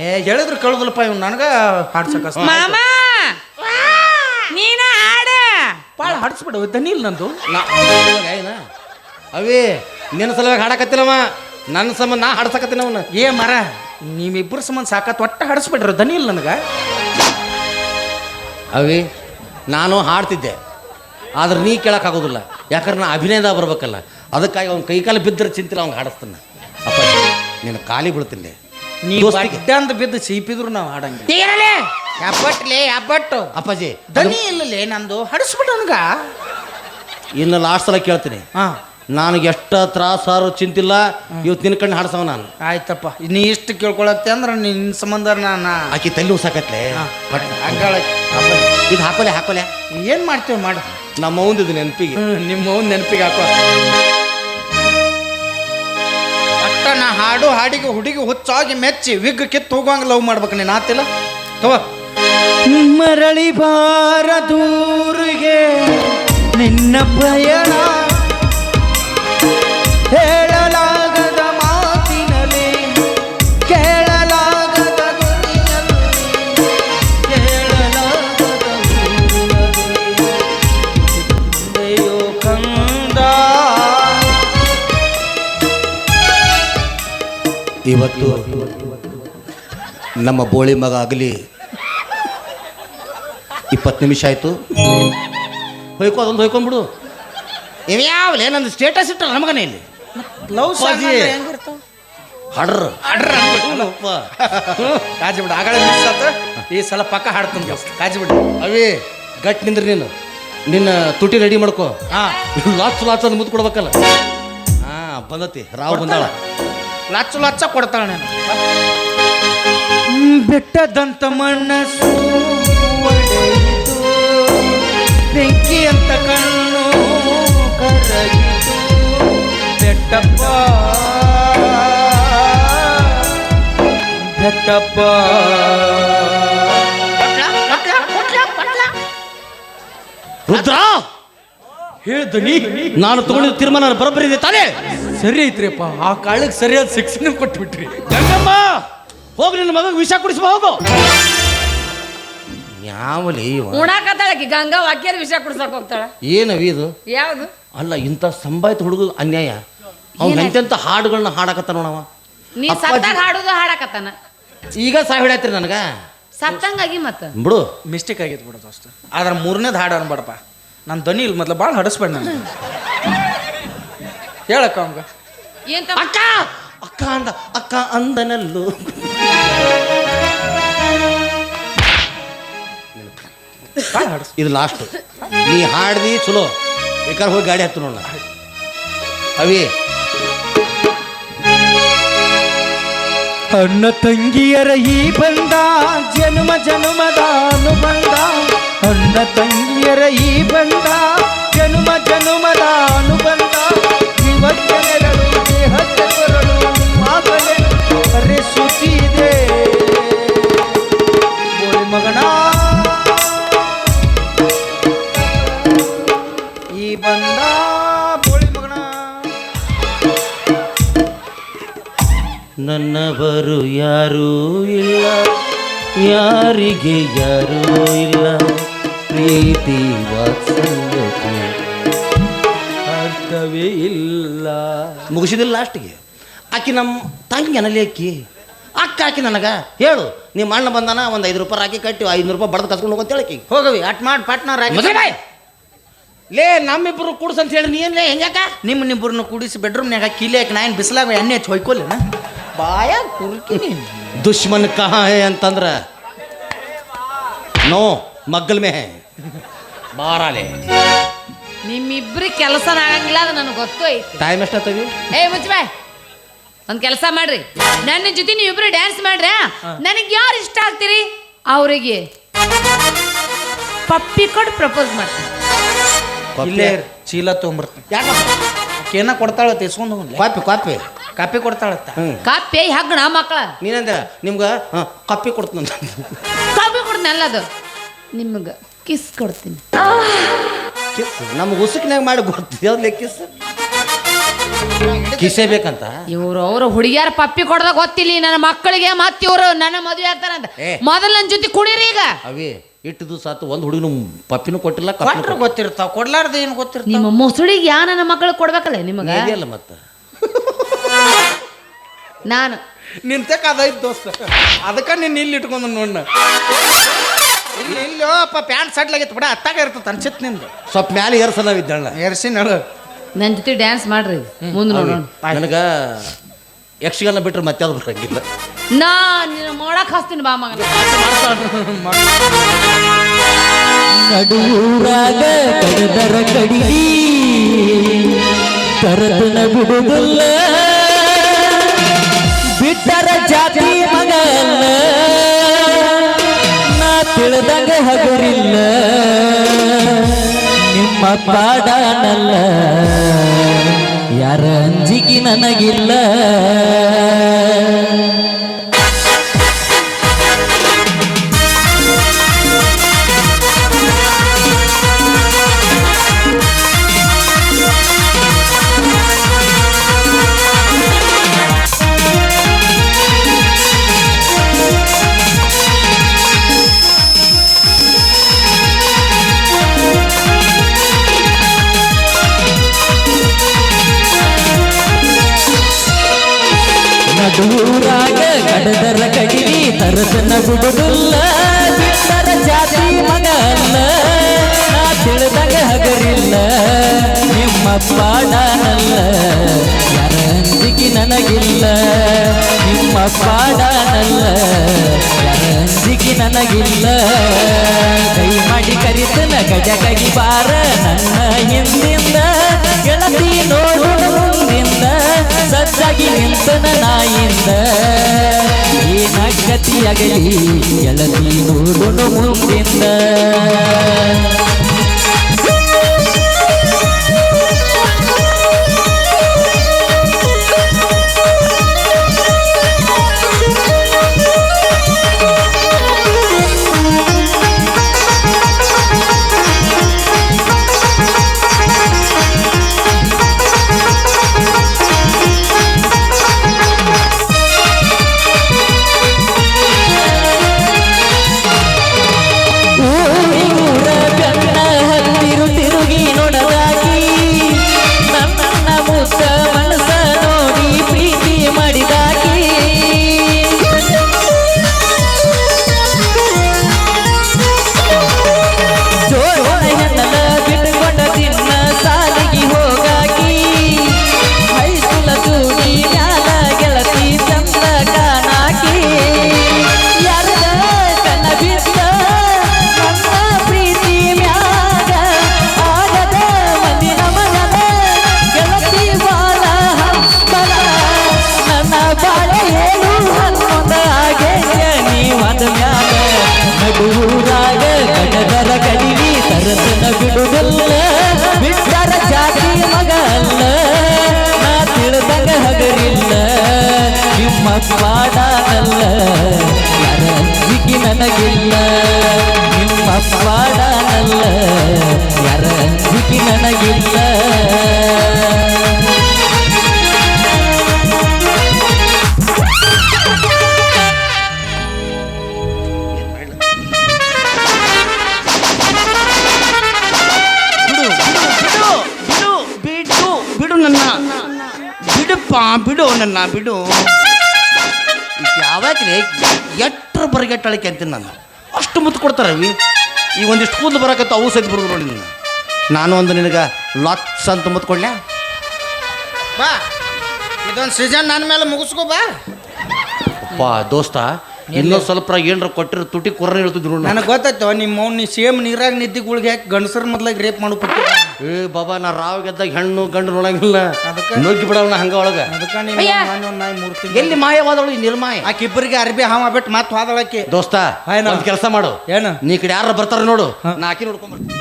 ಏ ಹೇಳಿದ್ರು ಕೇಳುದಿಲ್ಲಪ್ಪ ಇವ್ ನನಗ ಹಾಡ್ಸಕ ಮಾಮ! ನೀನ ಹಾಡ! ಭಾಳ ಹಾಡಿಸ್ಬಿಡು ದನಿ ಇಲ್ಲ ನಂದು. ನಾ ಏನ? ಅವೇ ನಿನ್ನ ಸಲುವಾಗಿ ಹಾಡಕತ್ತಿಲ್ಲವ ನನ್ನ ಸಂಬಂಧ ನಾ ಹಾಡ್ಸಕತ್ತೀನಿ ಅವನ. ಏ ಮರ ನೀವಿಬ್ಬರು ಸಂಬಂಧ ಸಾಕತ್ ಒಟ್ಟ ಹಾಡಿಸ್ಬಿಡ್ರಿ ಧನಿ ಇಲ್ಲ ನನಗೆ. ಅವಿ ನಾನು ಹಾಡ್ತಿದ್ದೆ. ಆದ್ರೆ ನೀ ಕೇಳೋಕ್ಕಾಗೋದಿಲ್ಲ ಯಾಕಂದ್ರೆ ನಾ ಅಭಿನಯದ ಬರ್ಬೇಕಲ್ಲ. ಅದಕ್ಕಾಗಿ ಅವ್ನ ಕೈಕಾಲು ಬಿದ್ದರೆ ಚಿಂತಿಲ್ಲ ಅವ್ನು ಹಾಡಿಸ್ತಾನೆ. ಅಪ್ಪ ನಿನ್ನ ಕಾಲಿ ಬೀಳ್ತೀನಿ. ನೀ ದೋಸ್ತಿಗೆ. ಬಡ್ಡಂದ್ ಬಿದ್ದು ಸೀಪಿದ್ರು ನಾವು ಹಾಡಂಗಿಲ್ಲ. ಯಾಪಟ್ಲೆ ಅಪ್ಪಟ್ಟು ಅಪ್ಪಾಜಿ ದನಿ ಇಲ್ಲಲೇ ನಂದು ಹಡಿಸ್ಬಿಟ್ಟು ನನಗ. ಇನ್ನು ಲಾಸ್ಟ್ ಸಲ ಕೇಳ್ತೀನಿ. ಹಾ. ನನಗೆ ಎಷ್ಟ ತ್ರಾಸಾರು ಚಿಂತಿಲ್ಲ ಇವತ್ತು ನಿನ್ನ ಕಣ್ಣು ಹಾಡ್ಸವ ನಾನು. ಆಯ್ತಪ್ಪ ನೀ ಇಷ್ಟು ಕೇಳ್ಕೊಳತ್ತೆ ಅಂದ್ರೆ ನಿನ್ನ ಸಂಬಂಧ ನಾನು. ಆಕಿ ತಲೆ ಉಸಾಕತ್ಲೆ. ಹಂಗಾಳ ಇದು ಹಾಕೋಲೆ ಹಾಕೋಲೆ. ಏನು ಮಾಡ್ತೀವಿ ಮಾಡು. ನಮ್ಮ ನೆನಪಿಗೆ. ನಿಮ್ಮ ಅವ್ನ ನೆನಪಿಗೆ ಹಾಕೋ ಹಾಡು ಹಾಡಿಗೆ ಹುಡುಗಿ ಹುಚ್ಚಾಗಿ ಮೆಚ್ಚಿ ವಿಗ್ ಕಿತ್ತು ಹೋಗುವಂಗ ಲವ್ ಮಾಡ್ಬೇಕು ನೀನು, ಆತಿಲ್ಲ? ಮರಳಿ ಬಾರ ದೂರಿಗೆ ನಿನ್ನ ಪಯಣ ಹೇಳಲಾಗದ ಇವತ್ತು ನಮ್ಮ ಬೋಳಿ ಮಗ ಆಗಲಿ ಇಪ್ಪತ್ತು ನಿಮಿಷ ಆಯಿತು. ಹೊಯ್ಕೋ ಅದೊಂದು ಹೊಯ್ಕೊಂಡ್ಬಿಡು. ಇವ್ಯಾವಲೆ ನಂದು ಸ್ಟೇಟಸ್ ಇಟ್ಟಲ್ಲ ನಮಗನೇ ಇಲ್ಲಿ. ಲವ್ ಸಾಜಿ ಹಾಡ್ರು. ಹಡ್ರ ಕಾಜಿ ಬಿಡು ಆಗಳ ಮಿಸ್ ಆತ. ಈ ಸಲ ಪಕ್ಕ ಹಾಡ್ತೀನಿ ಕಾಜಿ ಬಿಡು. ಅವೇ ಗಟ್ ನಿಂದ್ರಿ ನೀನು. ನಿನ್ನ ತುಟಿ ರೆಡಿ ಮಾಡ್ಕೋ. ಹಾಂ. ಲಾಚ್ ಲಾಚ್ ಅದು ಮುದ್ದು ಕೊಡ್ಬೇಕಲ್ಲ ಹಾ ಬಂದತಿ. ರಾವ್ ಬಂದಾಳ. ಲಚ್ಚ ಲಚ್ಚ ಕೊಡ್ತಾಳ ನಾನು. ಬೆಟ್ಟದಂತ ಮನಸ್ಸು ಬೆಂಕಿ ಅಂತ ಕಣ್ಣು ಕರಗಿತು ಬೆಟ್ಟಪ್ಪ. ಬೆಟ್ಟಪ್ಪ. ರುದ್ರ ಹೇಳ್ದನಿ ನಾನು ತಗೊಂಡಿದ್ದ ತೀರ್ಮಾನ ಬರೋಬ್ಬರಿ ಇದೆ ತಾನೇ? ಸರಿ ಐತ್ರಿಪ್ಪ ಆ ಕಾಳಕ್ಕೆ ಸರಿಯಾದ ಶಿಕ್ಷಣ ಕೊಟ್ಬಿಟ್ರಿ. ಗಂಗಮ್ಮ ಹೋಗಿ ನಿನ್ನ ಮಗ ವಿಷ ಕುಡಿಸ್ಬ ಹೋಗು. ಯಾವಲಿ ಉಣಾಕತ್ತಾಳಕ್ಕೆ ಉಣಾಕತ್ತಾಳಕಿ ಗಂಗಾ ವಾಕ್ಯದ ವಿಷ ಕುಡ್ಸಕ್ ಹೋಗ್ತಾಳ. ಏನವಿ ಇದು? ಯಾವ್ದು? ಅಲ್ಲ ಇಂಥ ಸಂಭಾಯಿತ ಹುಡುಗ ಅನ್ಯಾಯ. ಅವ್ನು ಎಂತೆಂಥ ಹಾಡುಗಳನ್ನ ಹಾಡಕತ್ತ ನೋಡವ ನೀ ಸತ್ತಾಗ ಹಾಡುದು ಹಾಡಕತ್ತಾನ. ಈಗ ಸಾಹ್ ಹೊಡ್ಯಾತ್ರಿ ನನಗ. ಸತ್ತಂಗಾಗಿ ಮತ್ತ. ಬಿಡು. ಮಿಸ್ಟೇಕ್ ಆಗಿತ್ತು ಬಿಡೋದು ದೋಸ್ತ. ಆದ್ರೆ ಮೂರನೇದು ಹಾಡು ಅನ್ಬೇಡಪ್ಪ. ನನ್ನ ಧ್ವನಿ ಇಲ್ಲ ಮೊದಲು ಭಾಳ ಹಡಸ್ಬೇಡ ನಾನು ಹೇಳಕ್ಕ ಅವಂಗ. ಏನ್ ತಮ್ಮ? ಅಕ್ಕ! ಅಕ್ಕ ಅಂದ ಅಕ್ಕ ಅಂದನಲ್ಲು. ಭಾಳ ಹಡಸ್ ಇದು ಲಾಸ್ಟ್ ನೀ ಹಾಡ್ದಿ ಚಲೋ. ಬೇಕಾದ್ರೆ ಹೋಗಿ ಗಾಡಿ ಹತ್ತು ನೋಡ ಅವಿ. ಅಣ್ಣ ತಂಗಿಯರ ಈ ಬಂದ ಜನ್ಮ ಜನ್ಮದ ಅನುಬಂಧ. ಅಣ್ಣ ತಂಗಿಯರ ಈ ಬಂದ ಜನ್ಮ ಜನ್ಮದ ಅನುಬಂಧ. ನನ್ನವರು ಯಾರೂ ಇಲ್ಲ ಯಾರಿಗೆ ಯಾರೂ ಇಲ್ಲ ಪ್ರೀತಿ ಅರ್ಥವೇ ಇಲ್ಲ. ಮುಗಿಸಿದಿಲ್ಲ ಲಾಸ್ಟಿಗೆ. ಆಕಿ ನಮ್ಮ ತಂಗಿ ಅನಲ್ಲಿ ಅಕ್ಕಿ ಅಕ್ಕ ಹಾಕಿ ನನಗೆ ಹೇಳು ನಿಮ್ಮ ಅಣ್ಣ ಬಂದಾನ ಒಂದು ಐದು ರೂಪಾಯಿ ಹಾಕಿ ಕಟ್ಟಿ ಐನೂರು ರೂಪಾಯಿ ಬಡ್ದು ಕಸ್ಕೊಂಡು ಹೋಗಂತ ಹೇಳಕಿ ಹೋಗವಿ ಅಟ್ ಮಾಡಿ ಪಾಟ್ನರ್ ಹಾಕಿ ಲೇ ನಮ್ಮಿಬ್ಬರು ಕೂಡ್ಸ್ ಅಂತ ಹೇಳಿ ನೀನು ಹೆಂಗ್ಯಾಕ ಹೆಂಗಾಕ ನಿಮ್ಮ ನಿಬ್ಬರನ್ನು ಕೂಡಿಸಿ ಬೆಡ್ರೂಮ್ನಾಗ ಕೀಲಿ ಹಾಕಿ ನಾನು ಬಿಸಿಲಾಗ ಎಣ್ಣೆ ಹಚ್ಚಿ ಹೊಯ್ಕೊಲ್ಲೇನ? ಬಾಯ ಕುರುಕಿ ದುಶ್ಮನ್ ಕಹಾ ಹೇ ಅಂತಂದ್ರೆ. ನೋ ಮಗ್ಗಲ್ ಮೇ ಹೇ ಬಾರಾಲೆ ನಿಮ್ಮಿಬ್ರಿಗೆ ಕೆಲಸ ಆಗಂಗಿಲ್ಲ ಅದು ನನಗೆ ಗೊತ್ತು ಐತಿ. ಟೈಮ್ ಎಷ್ಟಾತವಿ ಏ ಮುಚ್ಚಬಾಯ್ ಒಂದು ಕೆಲಸ ಮಾಡ್ರಿ. ನನ್ನ ಜೊತೆ ನೀವಿಬ್ರು ಡ್ಯಾನ್ಸ್ ಮಾಡ್ರಿ? ನನಗೆ ಯಾರು ಇಷ್ಟ ಆಗ್ತೀರಿ? ಅವರಿಗೆ ಪಪ್ಪಿ ಕೊಟ್ಟು ಪ್ರಪೋಸ್ ಮಾಡ್ತೀನಿ. ಇಲ್ಲೇ ಚೀಲ ತೊಗೊಂಬರ್ತೀನಿ. ಯಾಕಪ್ಪ? ಏನ ಕೊಡ್ತಾಳ ತೆಸ್ಕೊಂಡು ಕಾಪಿ ಕಾಪಿ. ಕಾಪಿ ಕೊಡ್ತಾಳತ್ತ. ಕಾಪಿ ಹಗ್ಣ ಮಕ್ಕಳ ನೀನಂದ ನಿಮ್ಗೆ ಕಾಪಿ ಕೊಡ್ತೀನಿ ಕಾಪಿ ಕೊಡ್ತೀನಿ ಅದು. ನಿಮ್ಗೆ ಕಿಸ್ ಕೊಡ್ತೀನಿ. ಕಿಸ್ ನಮ್ಮ ಉಸುಕಿನಾಗ ಮಾಡಿ ಗೊತ್ತಿದೆ ಕಿಸ್ ಕಿಸೇ ಬೇಕಂತ? ಇವ್ರು ಅವರು ಹುಡುಗಿಯಾರ ಪಪ್ಪಿ ಕೊಡದ ಗೊತ್ತಿಲ್ಲ ನನ್ನ ಮಕ್ಕಳಿಗೆ ಮತ್ತೆ ಇವರು ನನ್ನ ಮದುವೆ ಆಗ್ತಾರಂತ ಏ. ಮೊದಲು ನನ್ನ ಜೊತೆ ಕುಡೀರಿ ಈಗ. ಅವೇ ಇಟ್ಟು ದಿವಸ ಆತು ಒಂದು ಹುಡುಗನು ಪಪ್ಪಿನೂ ಕೊಟ್ಟಿಲ್ಲ ಕಪ್ಪಿನೂ ಕೊಟ್ರೆ ಗೊತ್ತಿರ್ತಾವ ಕೊಡ್ಲಾರ್ದ ಏನು ಗೊತ್ತಿರ್ತಾವ? ನಿಮ್ಮ ಮೊಸಳಿಗೆ ಯಾ ನನ್ನ ಮಕ್ಕಳು ಕೊಡ್ಬೇಕಲ್ಲ ನಿಮಗೆ? ಕೊಟ್ಟಿಲ್ಲ ಮತ್ತೆ? ನಾನು. ನಿಂತಕ್ಕೆ ಅದೈತ್ ದೋಸ್ತ. ಅದಕ್ಕೆ ನಿನ್ನ ಇಲ್ಲಿ ಇಟ್ಕೊಂಡು ನೋಡ್ನ. ಇಲ್ಲಿ ಇಲ್ಲಿ ಅಪ್ಪ ಪ್ಯಾಂಟ್ ಸಡ್ಲಾಗಿತ್ತು ಬಿಡ ಅತ್ತಾಗ ಇರ್ತದೆ ಅನ್ಸಿತ್ ನಿಂದು. ಸ್ವಲ್ಪ ಮ್ಯಾಲೆ ಏರ್ಸಲ್ಲ ನಾವು ಇದ್ದಣ್ಣ ಎರ್ಸಿ ನಡು. ನನ್ನ ಜೊತೆ ಡ್ಯಾನ್ಸ್ ಮಾಡ್ರಿ ಮುಂದೆ ನೋಡೋಣ. ನನಗೆ ಯಕ್ಷಗಾನ ಬಿಟ್ರೆ ಮತ್ತೆ ಅದು ಬರಂಗಿಲ್ಲ ನಾ ನಿನ್ನ ಮಾಡಕ್ ಹಸ್ತೀನಿ ಬಾ ಮಗನ. ನಡೂರಾಗ ಕಡದರ ಕಡಿಗಿ ತರತನ ಬಿಡುವುದಿಲ್ಲ ಬಿಟ್ಟರ ಜಾತಿ ಮಗಲ್ಲ ತಿಳಿದಂಗ ಹಗರಿಲ್ಲ. ನಿಮ್ಮ ಪಾಡನಲ್ಲ ಯಾರ ಅಂಜಿಕಿ ನನಗಿಲ್ಲ. ಕಗಿ ಬಾರ ನನ್ನ ಹಿಂದಿಂದ, ಗೆಳತಿ ನೋಡು ಮುಂದಿಂದ ಸಜ್ಜಾಗಿ ನಿಂತನ ನಾಯಿಂದ. ಏನ ಗತಿಯಾಗಲಿ ಗೆಳತಿ ನೋಡು ಮುಂದಿಂದ ಬಿಡು ನನ್ನ ಬಿಡು. ಯಾವಾಗಲೇ ಎಟ್ರ ಬರಗೆಟ್ಟಳಿಕೆ ಅಂತೀನಿ ನಾನು. ಅಷ್ಟು ಮುತ್ತು ಕೊಡ್ತಾರೆ ಅವಿ. ಈಗ ಒಂದಿಷ್ಟು ಕೂದಲು ಬರಕತ್ತ ಅವು ಸಹಿತ ಬರೋದು ನೋಡಿ ನೀನು. ನಾನು ಒಂದು ನಿನಗೆ ಲಾಕ್ಸ್ ಅಂತ ಮುತ್ತು ಕೊಡ್ಲ್ಯಾ ಬಾ. ಇದೊಂದು ಸೀಸನ್ ನನ್ನ ಮೇಲೆ ಮುಗಿಸ್ಕೋ ಬಾ. ಅಪ್ಪ ದೋಸ್ತ ಇನ್ನೊಂದು ಸ್ವಲ್ಪ ಏನರ ಕೊಟ್ಟಿರೋ ತುಟಿ ಕುರ್ರ ಹೇಳ್ತಿದ್ರು ನೋಡಿ ನನಗೆ ಗೊತ್ತಾಯ್ತು ನಿಮ್ಮ ಅವ್ನು ನೀ ಸೇಮ್ ನೀರಾಗ ನಿದ್ದಿ ಗುಳಿಗೆ ಹಾಕಿ ಗಂಡಸರ ಮೊದ್ಲಾಗ ರೇಪ್ ಮಾಡು ಪಟ್ಟಿ. ಏ ಬಾಬಾ ನಾ ರಾವ್ ಗೆದ್ದಾಗ ಹೆಣ್ಣು ಗಂಡು ನೋಡಂಗಿಲ್ಲ. ಅದಕ್ಕೆ? ನುಗ್ಗಿ ಬಿಡವನ ಹಂಗ ಒಳಗ. ಅದಕ್ಕೆ ನೀನು ಅಯ್ಯ. ಮೊನ್ನೆ ಒಂದ್ ನಾಯಿ ಮೂರು ತಿಂಗಳು. ಎಲ್ಲಿ ಮಾಯವಾದಳು ಈ ನಿರ್ಮಾಯ? ಆಕೆ ಇಬ್ಬರಿಗೆ ಅರ್ಬಿ ಹಾವ ಬಿಟ್ಟು ಮತ್ತೆ ಹೋದಳಕ್ಕೆ ದೋಸ್ತ ಹಾಯ್ ನಾ. ಒಂದು ಕೆಲಸ ಮಾಡು. ಏನು? ನೀ ಈ ಕಡೆ ಯಾರು ಬರ್ತಾರ ನೋಡು. ನಾ ಆಕಿ ನೋಡ್ಕೊಂಡ್ ಬರ್ತೀನಿ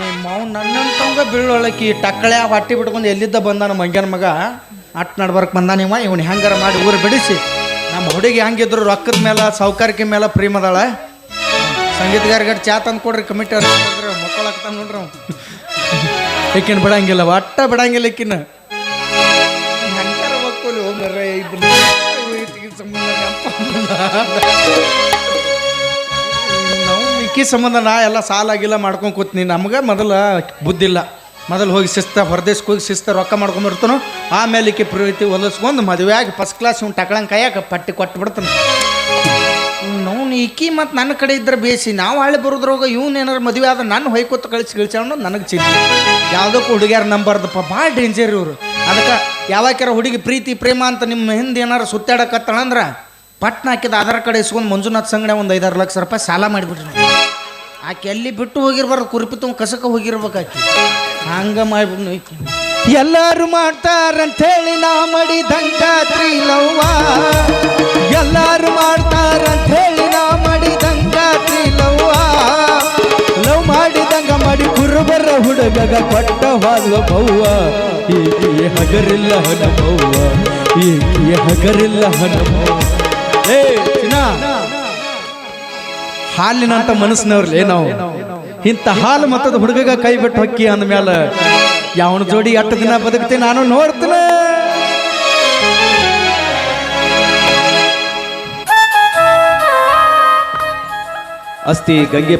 ನಿಮ್ಮ ಮಾವು ನನ್ನಂತವಂಗ ಬೀಳೊಳಕಿ ಟಕ್ಕಳೆ ಹೊಟ್ಟಿ ಬಿಟ್ಕೊಂಡು ಎಲ್ಲಿದ್ದ ಬಂದಾನ ಮಂಗ್ಯನ ಮಗ? ಅಟ್ ನಡ್ಬರ್ಕ್ ಬಂದಾನ ನೀವ ಇವನು ಹೆಂಗಾರ ಮಾಡಿ ಊರು ಬಿಡಿಸಿ. ನಮ್ಮ ಹುಡುಗಿ ಹೆಂಗಿದ್ರು ರೊಕ್ಕದ ಮೇಲೆ ಸೌಕರ್ಯಕ್ಕೆ ಮೇಲೆ ಪ್ರೇಮದಾಳ ಸಂಗೀತಗಾರಿಗಟ್ಟು ಚಾ ತಂದು ಕೊಡ್ರಿ ಕಮಿಟಿ ಅವ್ರು ಮಕ್ಕಳಾಗ್ತಾನ ನೋಡ್ರಿ ಅವ್ನು. ಈಕಿನ ಬಿಡಂಗಿಲ್ಲ, ಒಟ್ಟ ಬಿಡಂಗಿಲ್ಲ ಸಂಬಂಧ ನಾವು ಸಂಬಂಧ ನಾ ಎಲ್ಲ ಸಾಲಾಗಿಲ್ಲ ಮಾಡ್ಕೊಂಡು ಕೂತ್ನಿ. ನಮ್ಗೆ ಮೊದಲ ಬುದ್ಧಿಲ್ಲ. ಮೊದಲು ಹೋಗಿ ಶಿಸ್ತ, ಹೊರದೇಶಕ್ಕೆ ಹೋಗಿ ಶಿಸ್ತ ರೊಕ್ಕ ಮಾಡ್ಕೊಂಬರ್ತಾನೋ ಆಮೇಲೆ ಈಕೆ ಪ್ರೀತಿ ಹೊಲಿಸ್ಕೊಂಡು ಮದುವೆ ಆಗಿ ಫಸ್ಟ್ ಕ್ಲಾಸ್ ಇವ್ನು ಟಕಳಂಗೆ ಕೈಯಾಗ ಪಟ್ಟಿ ಕೊಟ್ಟು ಬಿಡ್ತಾನೆ ನೋನು ಇಕ್ಕಿ ಮತ್ತು ನನ್ನ ಕಡೆ ಇದ್ರೆ ಬೇಸಿ, ನಾವು ಹಳ್ಳಿ ಬರೋದ್ರಾಗ ಇವ್ನು ಏನಾರು ಮದುವೆ ಆದ್ರೆ ನಾನು ಹೊಯ್ಕೊತ ಕಳಿಸಿ ಅನ್ನೋದು ನನಗೆ ಚಿಂತೆ. ಯಾವುದಕ್ಕೂ ಹುಡುಗಿಯಾರ ನಂಬರ್ದಪ್ಪ ಭಾಳ ಡೇಂಜರ್ ಇವರು. ಅದಕ್ಕೆ ಯಾವಾಗ್ಯಾರ ಹುಡುಗಿ ಪ್ರೀತಿ, ಪ್ರೇಮ ಅಂತ ನಿಮ್ಮ ಹಿಂದೆ ಏನಾರು ಸುತ್ತಾಡಕತ್ತಾಳಂದ್ರೆ, ಪಟ್ನ ಹಾಕಿದ ಆಧಾರ್ ಕಾರ್ಡ್ ಇಸ್ಕೊಂಡು ಮಂಜುನಾಥ್ ಸಂಗಡೆ ಒಂದು ಐದಾರು ಲಕ್ಷ ರೂಪಾಯಿ ಸಾಲ ಮಾಡಿಬಿಟ್ರಿ. ಆಕೆ ಎಲ್ಲಿ ಬಿಟ್ಟು ಹೋಗಿರ್ಬಾರ್ದು ಕುರುಪಿ ತುಂಬ ಕಸಕ್ಕೆ ಹೋಗಿರ್ಬೇಕಾಕಿ. ಹಂಗ ಮಾಡ್ಬಿಟ್ಟು ಎಲ್ಲರೂ ಎಲ್ಲರೂ ಮಾಡ್ತಾರಂಥೇಳಿ ನಾ ಮಾಡಿದಂಗ ತ್ರಿಲವ್ವ ಎಲ್ಲರೂ ಮಾಡ್ತಾರಂಥೇಳಿ ನಾ ಮಾಡಿದಂಗ ತ್ರಿಲವ್ವ ಲವ್ ಮಾಡಿದಂಗ ಮಾಡಿ ಕುರುಬರ ಹುಡುಗಗ ಕೊಟ್ಟ ಹಾಲು ಬವ್ವ. ಈಕೆ ಹಗರಿಲ್ಲ ಹನಮವ್ವ ಈಕೆ ಹಗರಿಲ್ಲ ಹನಮವ್ವ ಏ ಚಿನ್ನ. ಹಾಲಿನಂತ ಮನಸ್ಸಿನವ್ರಲ್ಲೇ ನಾವು. ಇಂಥ ಹಾಲು ಮತ್ತದ ಹುಡುಗಗ ಕೈ ಬಿಟ್ಟು ಹೊಕ್ಕಿ ಅಂದ್ಮೇಲೆ ಯಾವನ ಜೋಡಿ ಎಷ್ಟು ದಿನ ಬದುಕ್ತೀನಿ ನಾನು ನೋಡ್ತೀನಿ. ಅಸ್ತಿ ಗಂಗೆ